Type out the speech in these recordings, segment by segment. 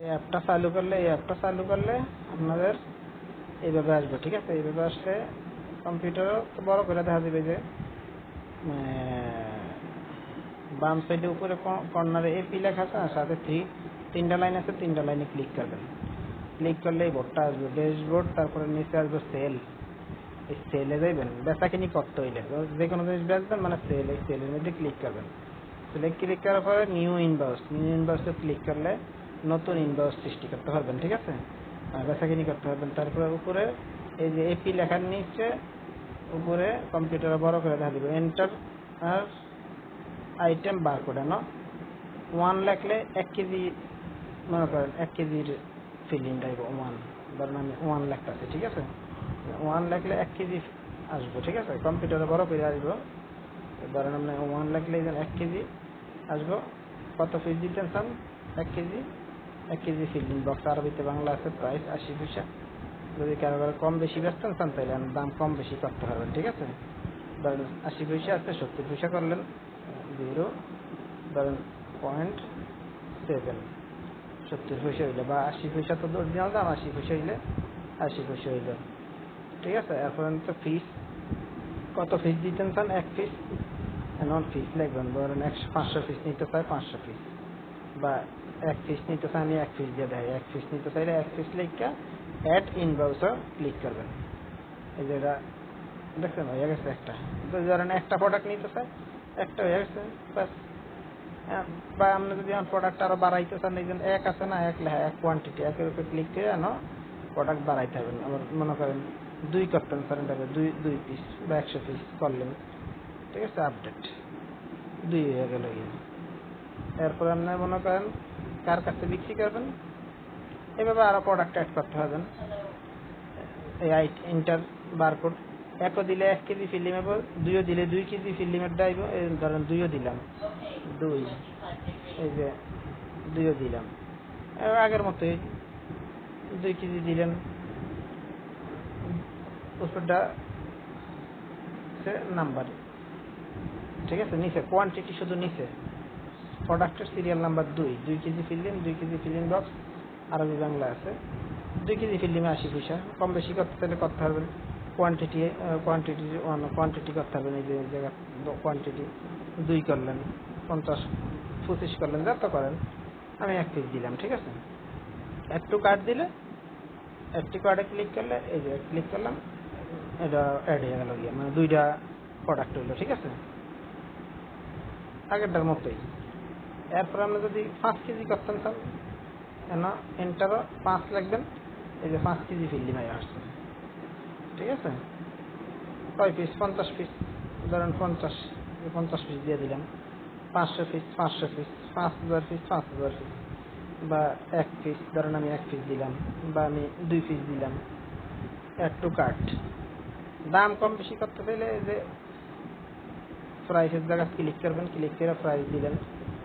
এই অ্যাপটা চালু করলে, এই অ্যাপটা চালু করলে আপনাদের এইভাবে আসবে, ঠিক আছে? এইভাবে আসলে কম্পিউটারও বড় করে দেখা যাবে যে বাম সাইডে উপরে কর্নারে এপি লেখা আছে, আর সাথে থ্রি তিনটা লাইন আছে, তিনটা লাইনে ক্লিক করবেন। ক্লিক করলে এই বোর্ডটা আসবে। ড্যাশবোর্ড তারপরে নিচে আসবে সেল এই সেলে যাইবেন বেচা কিনি করতে হইলে। যে কোনো জিনিস বেচবেন মানে সেল এই সেলের মধ্যে ক্লিক করবেন। সেলে ক্লিক করার পরে নিউ ইনবক্স নিউ ইনবক্সে ক্লিক করলে নতুন ইনবক্স সৃষ্টি করতে পারবেন, ঠিক আছে? বেচা কিনি করতে পারবেন। তারপরে উপরে এই যে এপি লেখার নিচে উপরে কম্পিউটারে বড় করে দেখা দিবে। এন্টার আর আইটেম বার করে না ওয়ান লেখলে এক কেজি, মনে করেন এক কেজির ফিলিং টাইপ ওয়ান ধরেন আমি ওয়ান লেখতেছি, ঠিক আছে? ওয়ান লেখলে এক কেজি আসব, ঠিক আছে? কম্পিউটারে বড় করে আসব। ধরেন আপনি ওয়ান লেখলে এক কেজি আসব। কত পিস দিতেন এক কেজি। এক কেজি ফিল্ডিং বক্স আরবিতে বাংলা আছে প্রাইস আশি পয়সা যদি কারও কারও কম বেশি বেচতেন চান তাহলে দাম কম বেশি করতে পারবেন, ঠিক আছে? ধরেন আশি পয়সা আছে, সত্তর পয়সা করলেন, জিরো, ধরেন পয়েন্ট সেভেন সত্তর পয়সা হইলে বা আশি পয়সা তো অরিজিনাল দাম আশি পয়সা হইলে আশি পয়সা হইলে। ঠিক আছে? এখন তো ফিস কত ফিস দিতেন চান এক পিস এমন ফিস লাগবেন ধরেন একশো, পাঁচশো পিস নিতে চাই, পাঁচশো পিস বা এক নিতে চাই, আমি এক পিস দিয়ে দেয় এক পিস নিতে চাইলে এক পিস লিখা অ্যাড ইনবক্সও ক্লিক করবেন। এই যেটা দেখছেন, হয়ে গেছে একটা। তো ধরেন একটা প্রোডাক্ট নিতে চাই, একটা হয়ে গেছে, ব্যাস। বা আপনি যদি আমার প্রোডাক্ট আরও বাড়াইতে চান, এই এক আছে না, এক লেখা, এক কোয়ান্টিটি একের উপরে ক্লিক করে আনো প্রোডাক্ট বাড়াইতে হবে। আবার মনে করেন দুই করতেন স্যারেন্ডারে দুই দুই পিস বা একশো পিস করলেন। ঠিক আছে আপডেট দুই হয়ে গেল। এরপর আপনি মনে করেন কার কাছে বিক্রি করবেন? এভাবে আরও প্রোডাক্ট অ্যাড করতে হবেন এই ইন্টার বারকোড। একও দিলে এক কেজি ফিল্ম হব দুইও দিলে দুই কেজি ফিল্মের ডাইব ধরেন দুইও দিলাম। দুই। এই যে দুইও দিলাম। আগের মতোই দুই কেজি দিলেন। উপরটা নাম্বার। ঠিক আছে? নিচে কোয়ান্টিটি শুধু নিচে। প্রোডাক্টের সিরিয়াল নাম্বার দুই। দুই কেজি ফিল্ম দুই KG folding box Arabic Bangla আছে। দুই কেজি ফিল্মে আশি পয়সা। কম বেশি করতে চাইলে করতে পারবেন কোয়ান্টিটি কোয়ান্টিটি কোয়ান্টিটি করতে পারবেন এই যে জায়গা কোয়ান্টিটি দুই করলেন, পঞ্চাশ, পঁচিশ করলেন, যত করেন। আমি এক পিস দিলাম, ঠিক আছে? একটু কার্ড দিলে একটি কার্ডে ক্লিক করলে, এই যে ক্লিক করলাম, এটা অ্যাড হয়ে গেল গিয়ে। মানে দুইটা প্রোডাক্ট হইল ঠিক আছে? আগেরটার মতোই। এরপর আমরা যদি পাঁচ কেজি করতেন স্যার কেন? এন্টারও পাঁচ লাগবেন। এই যে পাঁচ কেজি ফিল্ডিমাই আসছে। ঠিক আছে? কয় পিস পঞ্চাশ পিস ধরেন পঞ্চাশ পঞ্চাশ পিস দিয়ে দিলাম। পাঁচশো পিস পাঁচশো পিস পাঁচ হাজার পিস পাঁচ হাজার পিস বা এক পিস ধরেন আমি এক পিস দিলাম, বা আমি দুই পিস দিলাম। এক টু কাট দাম কম বেশি করতে চাইলে যে প্রাইসের জায়গায় ক্লিক করবেন ক্লিক করে প্রাইস দিলেন।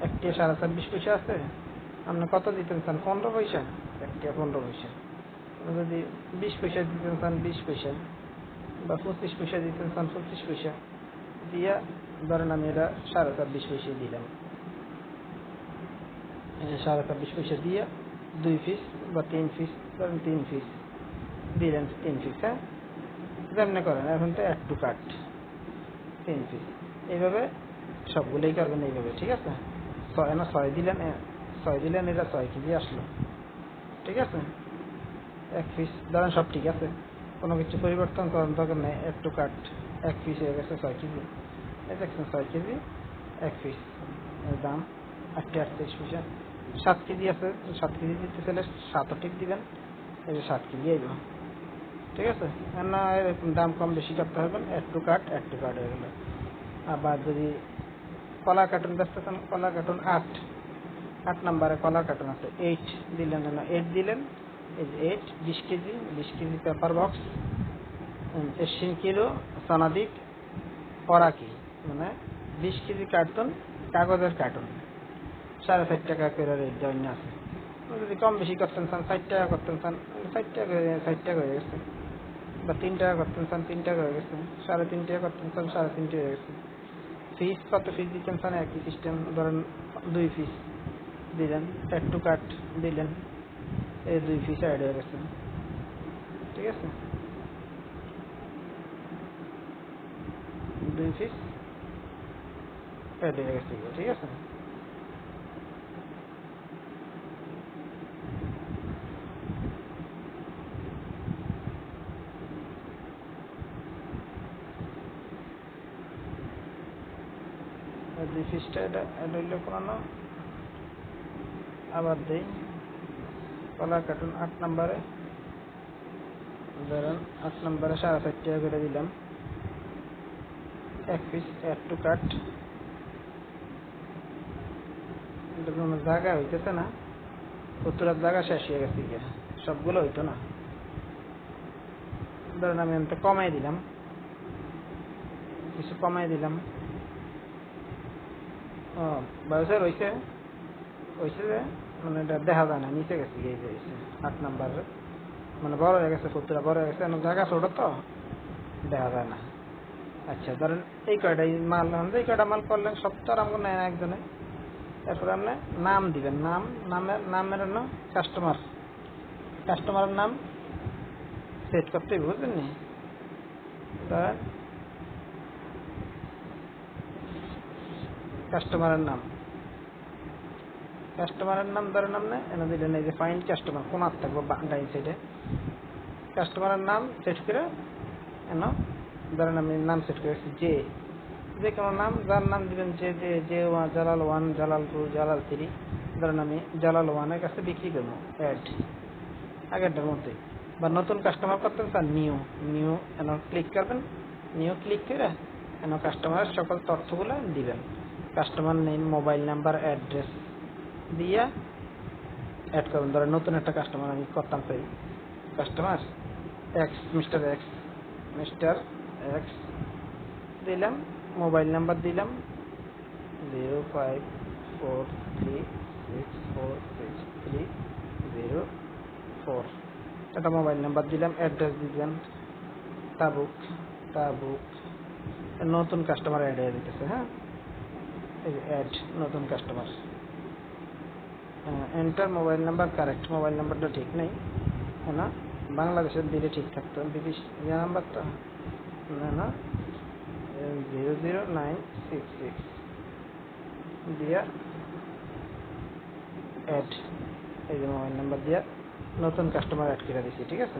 একটি সাড়ে ছাব্বিশ পয়সা আছে। আপনি কত দিতেন চান পনেরো পয়সা? একটা পনেরো পয়সা। যদি বিশ পয়সা দিতেন চান বিশ পয়সা। বা পঁচিশ পয়সা দিতেন চান পঁচিশ পয়সা। দিয়া ধরেন আমি এটা সাড়ে ছাব্বিশ পয়সা দিলাম। সাড়ে ছাব্বিশ পয়সা দিয়ে দুই পিস বা তিন পিস ধরেন তিন পিস দিলেন তিন পিস হ্যাঁ? যেমনি করেন, এখন তো এক টু কাট তিন পিস এইভাবে সবগুলোই করবেন এইভাবে, ঠিক আছে? না ছয় দিলেন ছয় দিলেন এটা ছয় কেজি আসলো। ঠিক আছে? এক পিস ধরেন সব ঠিক আছে। কোনো কিছু পরিবর্তন করার দরকার নেই, একটু কাট, এক পিস হয়ে গেছে ছয় কেজি। এই দেখছেন, ছয় কেজি, এক পিস দাম আটটি আটত্রিশ পয়সা। সাত কেজি আছে, সাত কেজি দিতে চাইলে সাতও ঠিক দিবেন, এই যে সাত কেজি আইব ঠিক আছে? না, এরকম দাম কম বেশি করতে হবেন একটু কাট একটু কাট হয়ে গেল। আবার যদি কলা কার্টুন চান কলা কার্টুন আট আট নাম্বারে কলা কার্টুন আছে। এইট দিলেন না এইট দিলেন। এই যে এইট বিশ কেজি বিশ KG paper box Asian kilo সনাদিক পরাকি মানে বিশ কেজি কার্টুন কাগজের কার্টুন সাড়ে ষাট টাকা করে রেট জয়েন আছে যদি কম বেশি করতেন চান, ষাট টাকা করতেন চান, ষাট টাকা ষাট টাকা হয়ে গেছে। বা তিন টাকা করতেন চান, তিন টাকা হয়ে গেছে। সাড়ে তিন টাকা করতেন চান, সাড়ে তিনটে হয়ে গেছে। ফিস কত ফিস দিচ্ছেন? চান একই সিস্টেম ধরেন দুই ফিস দিলেন একটু কাট দিলেন, এই দুই ফিস অ্যাড হয়ে গেছে। ঠিক আছে? দুই ফিস অ্যাড হয়ে গেছে। ঠিক আছে? পিসটা এটা হইলে আবার কলার কার্টুন আট ধরেন আট সাড়ে টাকা করে দিলাম। এক পিস অ্যাড টু কাট কোনো জায়গা হইতেছে না। সত্তরের জায়গা শেষ হয়ে গেছে গিয়া। সবগুলো হইতো না। ধরেন আমি কমাই দিলাম। কিছু কমাই দিলাম। বয়সে রয়েছে হয়েছে যে মানে এটা দেখা যায় না নিচে গেছে এই যে আট নাম্বার মানে বড় হয়ে গেছে ফুটটা বড় হয়ে গেছে জায়গা ছোট তো, দেখা যায় না আচ্ছা ধরেন, এই কয়টা মাল এই কয়টা মাল করলেন আর আমাকে নেয় না একজনে। এরপরে আপনি নাম দিবেন, নাম নামের নামের জন্য কাস্টমার কাস্টমারের নাম সেট করতে বুঝলেন নি? ধরেন কাস্টমারের নাম। কাস্টমারের নাম ধরেন আপনি এনে দিলেন এই যে ফাইন্ড কাস্টমার কোন আর থাকব ডাইন সাইডে কাস্টমারের নাম সেট করে এন ধরেন আমি নাম সেট করেছি যে যে কোনো নাম, যার নাম দিবেন যে যে যে Jalal one, Jalal two, Jalal three ধরেন আমি জালাল ওয়ানের কাছে বিক্রি করব অ্যাড আগেরটার মধ্যে। বা নতুন কাস্টমার করতেন sir new new N click করবেন নিউ ক্লিক করে এন কাস্টমারের সকল তথ্যগুলো দিবেন। Customer name mobile number address দিয়ে অ্যাড করবেন ধরেন নতুন একটা কাস্টমার আমি করতাম চাই customer X mister X mister X দিলাম মোবাইল নাম্বার দিলাম zero five four three six four six three zero four একটা মোবাইল নাম্বার দিলাম অ্যাড্রেস দিবেন তাবুক তাবুক। নতুন কাস্টমার অ্যাড হয়ে দিতেছে হ্যাঁ? এই অ্যাড নতুন customer enter mobile number correct mobile নাম্বারটা ঠিক নেই না? বাংলাদেশের দিলে ঠিক থাকতো বিদেশ, যে নাম্বারটা? না না। Zero zero nine six six দিয়া অ্যাড এই যে মোবাইল নাম্বার দিয়া নতুন কাস্টমার অ্যাড করে দিছি, ঠিক আছে?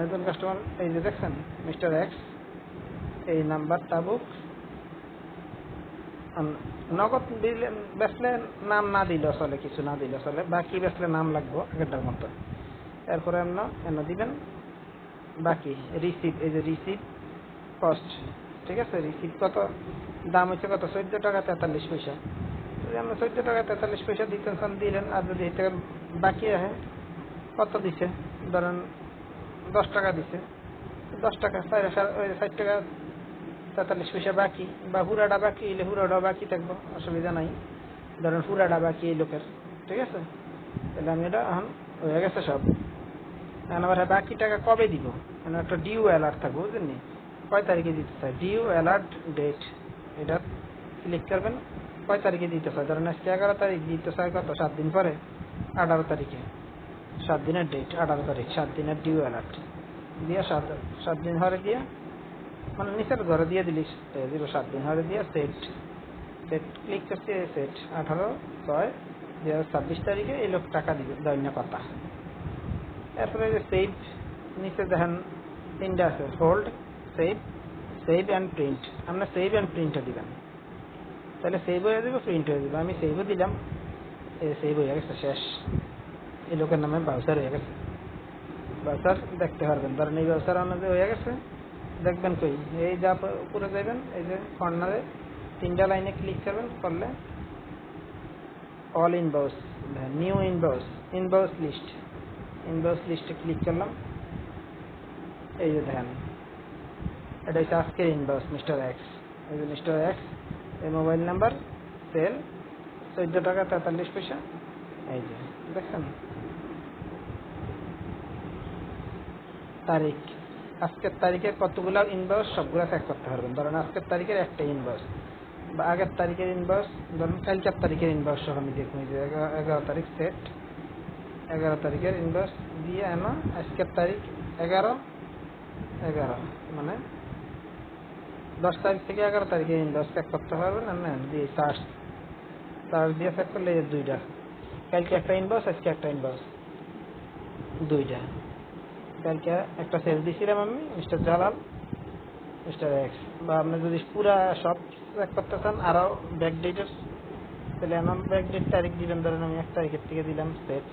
নতুন কাস্টমার এই যে দেখছেন মিস্টার এক্স এই নাম্বার তাবুক নগদ দিলে, বেচলে নাম না দিলেও চলে, কিছু না দিলেও চলে, বাকি বেচলে নাম লাগবো আগেরটার মতো। এরপরে আমরা এনে দিবেন বাকি রিসিভ এই যে রিসিভ কস্ট ঠিক আছে? রিসিভ কত, দাম হচ্ছে কত? চোদ্দ টাকা তেতাল্লিশ পয়সা। যদি চোদ্দ টাকা তেতাল্লিশ পয়সা দিতেন চান, দিলেন, আর যদি এই টাকা বাকি আহে কত দিছে? ধরেন দশ টাকা দিছে। দশ টাকা সাড়ে ষাট টাকা তেতাল্লিশ পয়সা বাকি বা হুরাটা বাকি এলে হুরাটা বাকি থাকব, অসুবিধা নাই। ধরেন হুরাটা বাকি এই লোকের, ঠিক আছে? তাহলে আমি এটা এখন হয়ে গেছে সব। এখন আবার বাকি টাকা কবে দিব? একটা ডিউ অ্যালার্ট থাকব, বুঝলেন কয় তারিখে দিতে চাই? ডিউ অ্যালার্ট ডেট এটা ক্লিক করবেন, কয় তারিখে দিতে চাই? ধরেন আজকে এগারো তারিখ, দিতে চাই কত? সাত দিন পরে? আঠারো তারিখে। সাত দিনের ডেট আঠারো তারিখ, সাত দিনের ডিউ অ্যালার্ট দিয়ে সাত সাত দিন হরে দিয়ে মানে নিচের ঘরে দিয়ে দিলি দিব সাত দিন। হরে দিয়ে সেট সেট ক্লিক করছি সেট আঠারো, ছয় হাজার ছাব্বিশ তারিখে এই লোক টাকা দিবে, দৈন্য কথা এরপরে যে সেভ নিচে দেখেন তিনটা আছে hold save save and print আমরা সেভ অ্যান্ড প্রিন্টও দিবেন তাহলে সেভ হয়ে যাবে প্রিন্ট হয়ে যাবে। আমি সেভও দিলাম সেভ হয়ে গেছে, শেষ। এই লোকের নামে বাউসার হয়ে গেছে। বাউসার দেখতে পারবেন। ধরেন এই বাউসার আমাদের হয়ে গেছে। দেখবেন কই? এই যা উপরে যাবেন এই যে কর্নারে তিনটা লাইনে ক্লিক করবেন, করলে all inbox new inbox inbox list inbox লিস্টে ক্লিক করলাম। এই যে দেখেন, এটা হচ্ছে আজকের ইনবাউস মিস্টার এক্স এই যে মিস্টার এক্স এই মোবাইল নাম্বার সেল চোদ্দ টাকা তেতাল্লিশ পয়সা। এই যে, দেখছেন? তারিখ। আজকের তারিখের কতগুলো ইনভয়েস সবগুলো চেক করতে পারবেন। ধরেন আজকের তারিখের একটা ইনভয়েস বা আগের তারিখের ইনভয়েস ধরেন কালকের তারিখের ইনভয়েস সহ আমি দেখুন যে এগারো তারিখ সেট এগারো তারিখের ইনভয়েস দিয়ে এনো আজকের তারিখ এগারো এগারো মানে দশ তারিখ থেকে এগারো তারিখে ইনভয়েস চেক করতে পারবেন না দিয়ে চার্জ চার্জ দিয়ে চেক করলে দুইটা। কালকে একটা ইনভয়েস আজকে একটা ইনভয়েস দুইটা। কালকে একটা সেল দিয়েছিলাম আমি মিস্টার জালাল মিস্টার এক্স বা আপনি যদি পুরা সব চেক করতে চান, আরও ব্যাক ডেটের তাহলে আমার ব্যাক ডেট তারিখ দিলাম ধরেন আমি এক তারিখের থেকে দিলাম সেট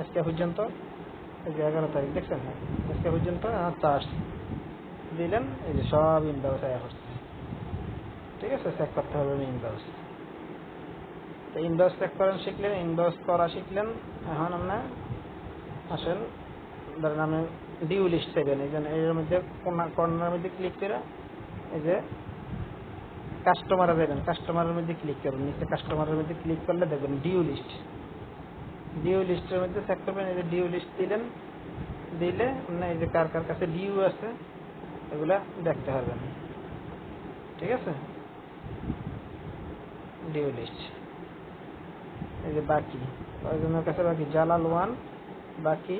আজকে পর্যন্ত, এই যে এগারো তারিখ, দেখছেন? হ্যাঁ আজকে পর্যন্ত আমার চার্জ দিলেন, এই যে সব ইনবাউস আয়া করছে। ঠিক আছে চেক করতে হবে ইনবাউস তো ইনবাউস চেক করেন, শিখলেন ইনবাউস করা শিখলেন। এখন আপনার আসেন, ধরেন আমি ডিউ লিস্ট দেবেন এই জন্য এর মধ্যে কর্নার মধ্যে ক্লিক করে এই যে কাস্টমারে দেবেন কাস্টমারের মধ্যে ক্লিক করবেন। নিচে কাস্টমারের মধ্যে ক্লিক করলে দেখবেন ডিউ লিস্ট ডিউ লিস্টের মধ্যে চেক করবেন। এই যে ডিউ লিস্ট দিলেন, দিলে না এই যে কার কার কাছে ডিউ আছে, এগুলা দেখতে পারবেন। ঠিক আছে? ডিউ লিস্ট এই যে বাকি। কয়েকজনের কাছে বাকি? জালাল ওয়ান বাকি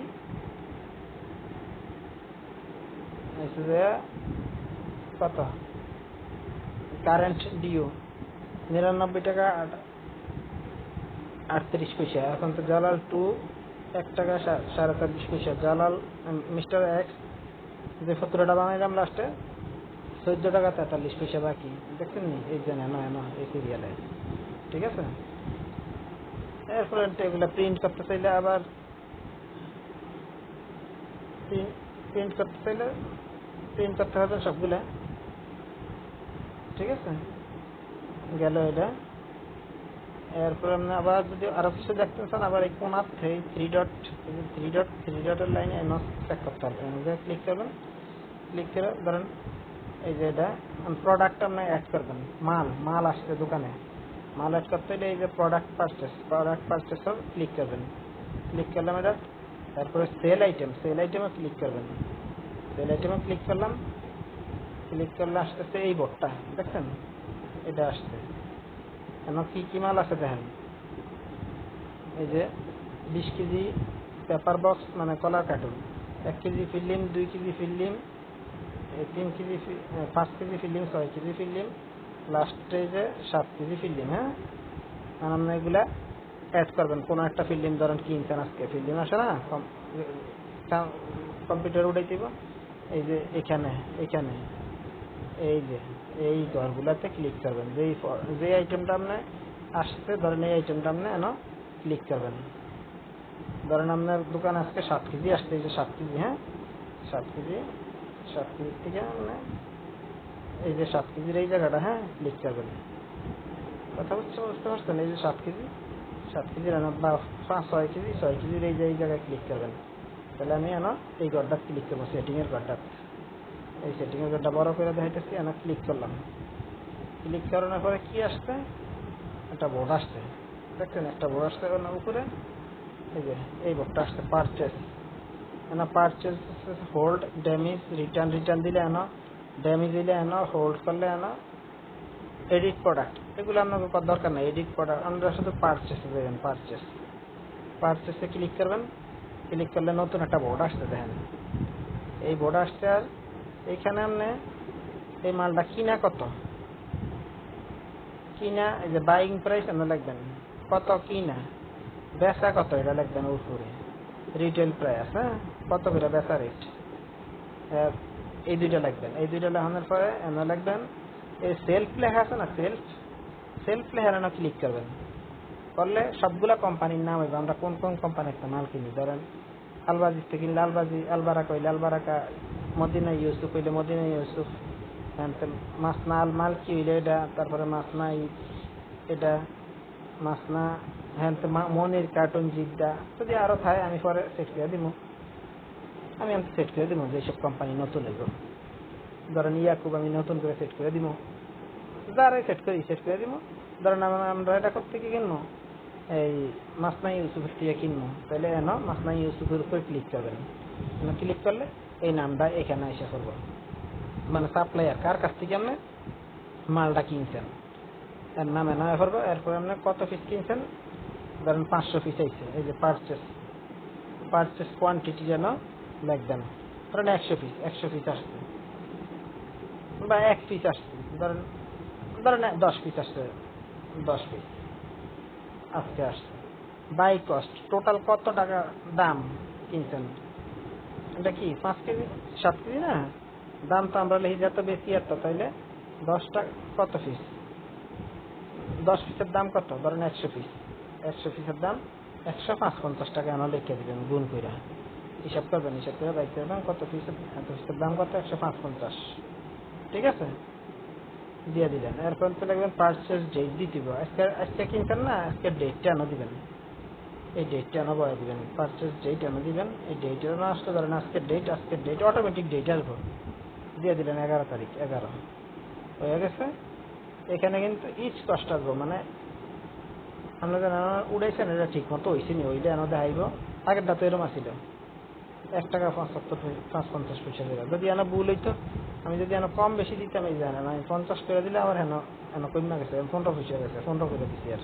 কত? কারেন্ট ডিও নিরানব্বই টাকা আটত্রিশ পয়সা। এখন তো জালাল টু এক টাকা সাড়ে চব্বিশ পয়সা। জালাল মিস্টার এক্স যে সতেরোটা বানাইলাম লাস্টে চোদ্দ টাকা তেতাল্লিশ পয়সা বাকি। দেখছেন নি? এই যে না না এই সিরিয়ালে ঠিক আছে? এরপরে এগুলো প্রিন্ট করতে চাইলে আবার প্রিন্ট করতে চাইলে প্রিন্ট করতে হবে সবগুলা। ঠিক আছে? গেল এটা। এরপরে আপনি আবার যদি আরও কিছু দেখতে চান, আবার এই থেকে three dot three dot three ডটের লাইনে এনস চেক করতে এনসে ক্লিক করবেন ক্লিক করে ধরেন এই যে এটা। প্রোডাক্ট আপনি অ্যাড করবেন। মাল মাল আসছে দোকানে। মাল অ্যাড করতে হলে এই যে প্রোডাক্ট পারচেস প্রোডাক্ট পারচেসর ক্লিক করবেন। ক্লিক করলাম এটা। তারপরে সেল আইটেম সেল আইটেমে ক্লিক করবেন। ক্লিক করলাম। ক্লিক করলে আসতেছে এই বোর্ডটা দেখছেন? এটা আসছে। কেন কি কি মাল আছে দেখেন? এই যে বিশ কেজি পেপার বক্স মানে কলার কার্টুন এক কেজি ফিল্ম দুই কেজি ফিল্ম তিন কেজি পাঁচ কেজি ফিল্ম ছয় কেজি ফিল্ম লাস্টে যে সাত কেজি ফিল্ম হ্যাঁ? আপনি এগুলা অ্যাড করবেন। কোনো একটা ফিল্ম ধরেন কিনছেন আজকে ফিল্ম আসে না? কম্পিউটার উঠাই দিব। এই যে এখানে এখানে। এই যে, এই ঘরগুলাতে ক্লিক করবেন। যেই যে আইটেমটা আপনি আসছে, ধরেন এই আইটেমটা আপনি এন ক্লিক করবেন। ধরেন আপনার দোকান আজকে সাত কেজি আসছে, এই যে সাত কেজি হ্যাঁ? সাত কেজি, সাত কেজির থেকে আপনি এই যে সাত কেজির এই জায়গাটা হ্যাঁ ক্লিক করবেন। কথা বুঝতে বুঝতে পারছেন? এই যে সাত কেজি, সাত কেজির বা ছয় কেজি, ছয় কেজির এই যে, এই জায়গায় ক্লিক করবেন। তাহলে আমি এন এই ঘরটা ক্লিক করব সেটিংয়ের ঘরটা। এই সেটিংয়ের ঘরটা বড় করে দেখাইতেছি, এনা ক্লিক করলাম। ক্লিক করানোর পরে কি আসছে? একটা বোর্ড আসছে। দেখছেন, একটা বোর্ড আসছে উপরে। এই যে, এই বোর্ডটা আসছে পারচেস এনা purchase hold damage return return দিলে এনা ড্যামেজ দিলে এনা হোল্ড করলে এনা এডিট প্রোডাক্ট এগুলো আপনাকে দরকার নাই এডিট প্রোডাক্ট আমরা শুধু পারচেস দেবেন পারচেস পারচেসে ক্লিক করবেন। ক্লিক করলে নতুন একটা বোর্ড আসছে, দেখেন। এই বোর্ড আসছে, আর এইখানে আপনি এই মালটা কিনা কত? কিনা, এই যে বাইং প্রাইস আপনি লিখবেন, কত কিনা? বেচা কত? এটা লিখবেন উপরে। রিটেল প্রাইস হ্যাঁ? কত করে বেচা রেট এই দুইটা লিখবেন। এই দুইটা লেখানোর পরে এমন লিখবেন, এই সেলফ লেখা আছে না সেলফ সেলফ লেখা ক্লিক করবেন। করলে সবগুলা কোম্পানির নাম হইবে আমরা কোন কোন কোম্পানি একটা মাল কিনি, ধরেন আলবাজি কিনলে আলবাজি আলবারাকা হইলে আলবারাকা মদিনা ইউসুফ হইলে মদিনা ইউসুফ মাসনা আল মাল কি হইলে এটা, তারপরে মাসনা এটা, মাসনা হ্যাঁ মনির কার্টুন জিদ্দা যদি আরও থাকে, আমি পরে সেট করে দিব আমি আমি সেট করে দিব যেসব কোম্পানি নতুন এগো ধরেন ইয়াকুব আমি নতুন করে সেট করে দিব যারাই সেট করি সেট করে দিব ধরেন আমরা এটা করতে কি কিনবো? এই মাসনাই ইউসুফের থেকে কিনবো। তাহলে এন মাসনাই ইউসুফের উপরে ক্লিক করবেন। ক্লিক করলে এই নামটা এখানে এসে করব মানে সাপ্লাইয়ার কার কাছ থেকে আপনি মালটা কিনছেন? এর নাম এনা করব এরপরে আপনি কত পিস কিনছেন? ধরেন পাঁচশো পিস আইছে, এই যে পারচেস পারচেস কোয়ান্টিটি যেন লিখবেন। ধরেন একশো পিস একশো পিস আসছে। বা এক পিস আসছে। ধরেন ধরেন দশ পিস আসছে, দশ পিস আজকে আসছে। বাই কস্ট টোটাল কত টাকা দাম কিনছেন? এটা কি, পাঁচ কেজি, সাত কেজি না? দাম তো আমরা লিখি, যত বেশি এত তাইলে দশ টাকা, কত পিস দশ পিসের দাম কত? ধরেন একশো পিস একশো পিসের দাম একশো পাঁচ পঞ্চাশ টাকা আমরা লিখে দিবেন, গুণ করে হিসাব করবেন, হিসাব করে বাইক করবেন কত পিসের এত পিসের দাম কত? একশো পাঁচ পঞ্চাশ ঠিক আছে? দিয়ে দিলেন। এরপর তো লিখবেন পার্চেস ডেট দিয়ে দিব। আজকে আজকে কিনছেন না? আজকে ডেটটা এনে দিবেন। এই ডেটটা এনে বয়ে দিবেন। পার্চেস ডেট এনে দিবেন। এই ডেট না আসলে ধরেন আজকে ডেট আজকে ডেট অটোমেটিক ডেট আসব। দিয়ে দিলেন এগারো তারিখ, এগারো। হয়ে গেছে। এখানে কিন্তু ইচ কষ্ট আসব। মানে আমরা যেন উড়াইছেন, এটা ঠিক মতো হয়েছে নি। ওইটা এনে দেখাইব। আগেরটা তো এরম আসিল এক টাকা পঁচাত্তর পাঁচ পঞ্চাশ পয়সা যদি এনে ভুল হইতো আমি যদি এনে কম বেশি দিতাম এই জানেন আমি পঞ্চাশ করে দিলে আমার হেন এনে কমে গেছে পনেরো পয়সা গেছে, পনেরো করে দিচ্ছি আর।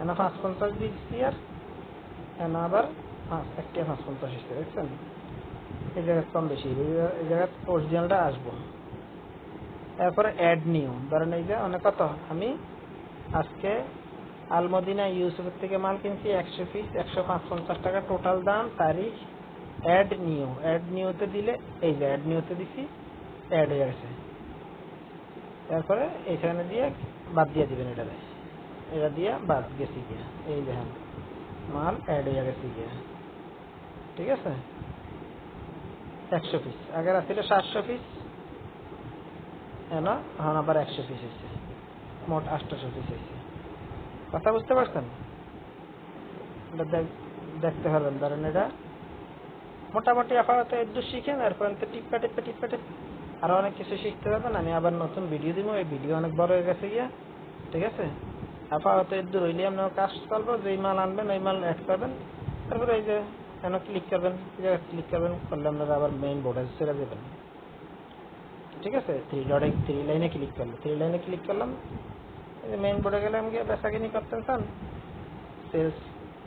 এনে পাঁচ পঞ্চাশ দিচ্ছি আর এনে আবার পাঁচ একটা পাঁচ পঞ্চাশ এসছে দেখছেন? এই জায়গায় কম বেশি, এই জায়গায় অরিজিনালটা আসব। তারপরে অ্যাড নিউ ধরেন এই যে অনেক কত? আমি আজকে আলমদিনা ইউসুফের থেকে মাল কিনছি, একশো পিস একশো পাঁচ পঞ্চাশ টাকা টোটাল দাম, তারিখ অ্যাড নিউ অ্যাড নিউতে দিলে, এই যে অ্যাড নিউতে দিছি অ্যাড হয়ে গেছে। তারপরে এখানে দিয়ে বাদ দিয়ে দিবেন এটা এটা দিয়ে বাদ গেছি গিয়া। এই দেখেন, মাল অ্যাড হয়ে গেছে গিয়া। ঠিক আছে? একশো পিস আগের আসছিল সাতশো পিস এনা, এখন আবার একশো পিস হয়েছে। মোট আটশোশো পিস হয়েছে। কথা বুঝতে পারছেন? এটা দেখ- দেখতে পারবেন। ধরেন এটা মোটামুটি আপাতত একটু শিখেন এরপর টিপা টিপা টিপা টিপ আরও অনেক কিছু শিখতে পারবেন আমি আবার নতুন ভিডিও দিব, এই ভিডিও অনেক বড় হয়ে গেছে গিয়া, ঠিক আছে? আপাতত একটু রইলে আপনার কাজ করব, যেই মাল আনবেন ওই মাল অ্যাড করবেন, তারপরে এই যে কেন ক্লিক করবেন ক্লিক করবেন, করলে আপনারা আবার মেইন বোর্ডে চলে যাবেন। ঠিক আছে? থ্রি ডটে থ্রি লাইনে ক্লিক করলাম থ্রি লাইনে ক্লিক করলাম, এই যে মেইন বোর্ডে গেলাম গিয়ে বেচা কিনি করতেন চান সেলস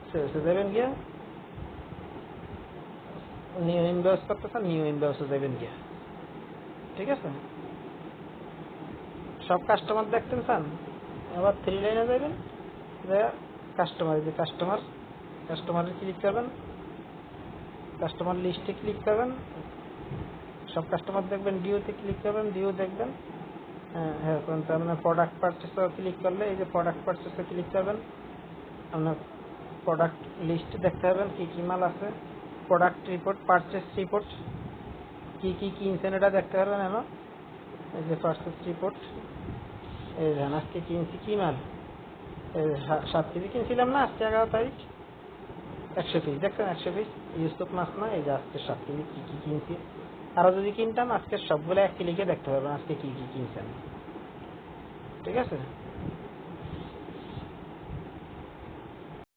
সেলসে যাবেন গিয়ে নিউ ইনভয়েস করতে চান নিউ ইনভয়েসে যাবেন গিয়ে। ঠিক আছে? সব কাস্টমার দেখতেন চান আবার থ্রি লাইনে যাবেন, যে কাস্টমার যে কাস্টমার কাস্টমারে ক্লিক করবেন কাস্টমার লিস্টে ক্লিক করবেন, সব কাস্টমার দেখবেন ডিওতে ক্লিক করবেন ডিও দেখবেন হ্যাঁ হ্যাঁ আপনার প্রোডাক্ট পারচেসে ক্লিক করলে এই যে প্রোডাক্ট পারচেসে ক্লিক করবেন, আপনার প্রোডাক্ট লিস্ট দেখতে পারবেন কি কি মাল আছে প্রোডাক্ট রিপোর্ট পারচেস রিপোর্ট কি কি কিনছেন এটা দেখতে পারবেন এখন? এই যে পারচেস রিপোর্ট এই যে আজকে কিনছি কি মাল? এই সাত কেজি কিনছিলাম না আজকে এগারো তারিখ? একশো পিস দেখছেন একশো পিস ইউসুফ মাছ না এই যে আজকে সাত কেজি কি কি কিনছি? আরও যদি কিনতাম, আজকে সবগুলো এক ক্লিকে দেখতে পারবেন আজকে কি কি কিনছেন। ঠিক আছে?